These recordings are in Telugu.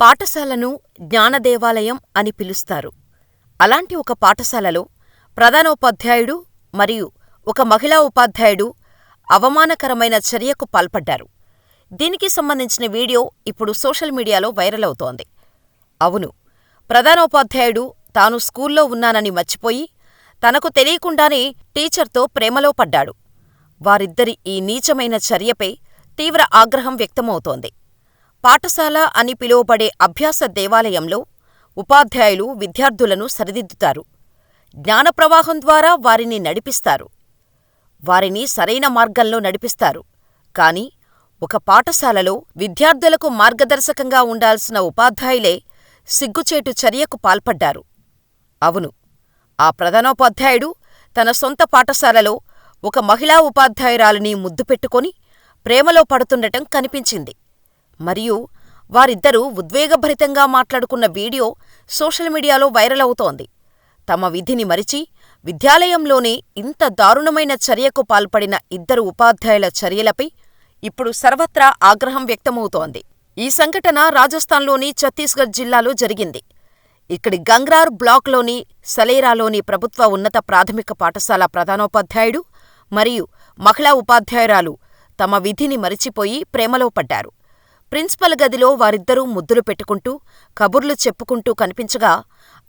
పాఠశాలను జ్ఞానదేవాలయం అని పిలుస్తారు. అలాంటి ఒక పాఠశాలలో ప్రధానోపాధ్యాయుడు మరియు ఒక మహిళా ఉపాధ్యాయుడు అవమానకరమైన చర్యకు పాల్పడ్డారు. దీనికి సంబంధించిన వీడియో ఇప్పుడు సోషల్ మీడియాలో వైరల్ అవుతోంది. అవును, ప్రధానోపాధ్యాయుడు తాను స్కూల్లో ఉన్నానని మర్చిపోయి, తనకు తెలియకుండానే టీచర్తో ప్రేమలో పడ్డాడు. వారిద్దరి ఈ నీచమైన చర్యపై తీవ్ర ఆగ్రహం వ్యక్తమవుతోంది. పాఠశాల అని పిలువబడే అభ్యాస దేవాలయంలో ఉపాధ్యాయులు విద్యార్థులను సరిదిద్దుతారు. జ్ఞానప్రవాహం ద్వారా వారిని నడిపిస్తారు. వారిని సరైన మార్గంలో నడిపిస్తారు. కాని ఒక పాఠశాలలో విద్యార్థులకు మార్గదర్శకంగా ఉండాల్సిన ఉపాధ్యాయులే సిగ్గుచేటు చర్యకు పాల్పడ్డారు. అవును, ఆ ప్రధానోపాధ్యాయుడు తన సొంత పాఠశాలలో ఒక మహిళా ఉపాధ్యాయురాలిని ముద్దు పెట్టుకొని ప్రేమలో పడుతుండటం కనిపించింది. మరియు వారిద్దరూ ఉద్వేగభరితంగా మాట్లాడుకున్న వీడియో సోషల్ మీడియాలో వైరల్ అవుతోంది. తమ విధిని మరిచి విద్యాలయంలోనే ఇంత దారుణమైన చర్యకు పాల్పడిన ఇద్దరు ఉపాధ్యాయుల చర్యలపై ఇప్పుడు సర్వత్రా ఆగ్రహం వ్యక్తమవుతోంది. ఈ సంఘటన రాజస్థాన్లోని ఛత్తీస్గఢ్ జిల్లాలో జరిగింది. ఇక్కడి గంగ్రార్ బ్లాక్లోని సలేరాలోని ప్రభుత్వ ఉన్నత ప్రాథమిక పాఠశాల ప్రధానోపాధ్యాయుడు మరియు మహిళా ఉపాధ్యాయురాలు తమ విధిని మరిచిపోయి ప్రేమలో పడ్డారు. ప్రిన్సిపల్ గదిలో వారిద్దరూ ముద్దులు పెట్టుకుంటూ, కబుర్లు చెప్పుకుంటూ కనిపించగా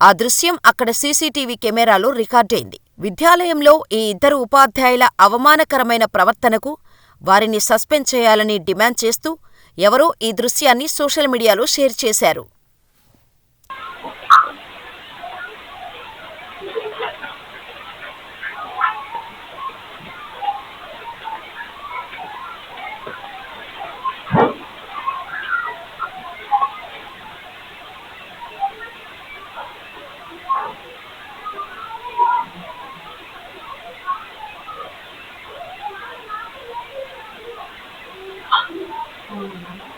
ఆ దృశ్యం అక్కడ సీసీటీవీ కెమెరాలో రికార్డైంది. విద్యాలయంలో ఈ ఇద్దరు ఉపాధ్యాయుల అవమానకరమైన ప్రవర్తనకు వారిని సస్పెండ్ చేయాలని డిమాండ్ చేస్తూ ఎవరో ఈ దృశ్యాన్ని సోషల్ మీడియాలో షేర్ చేశారు. Mm-hmm.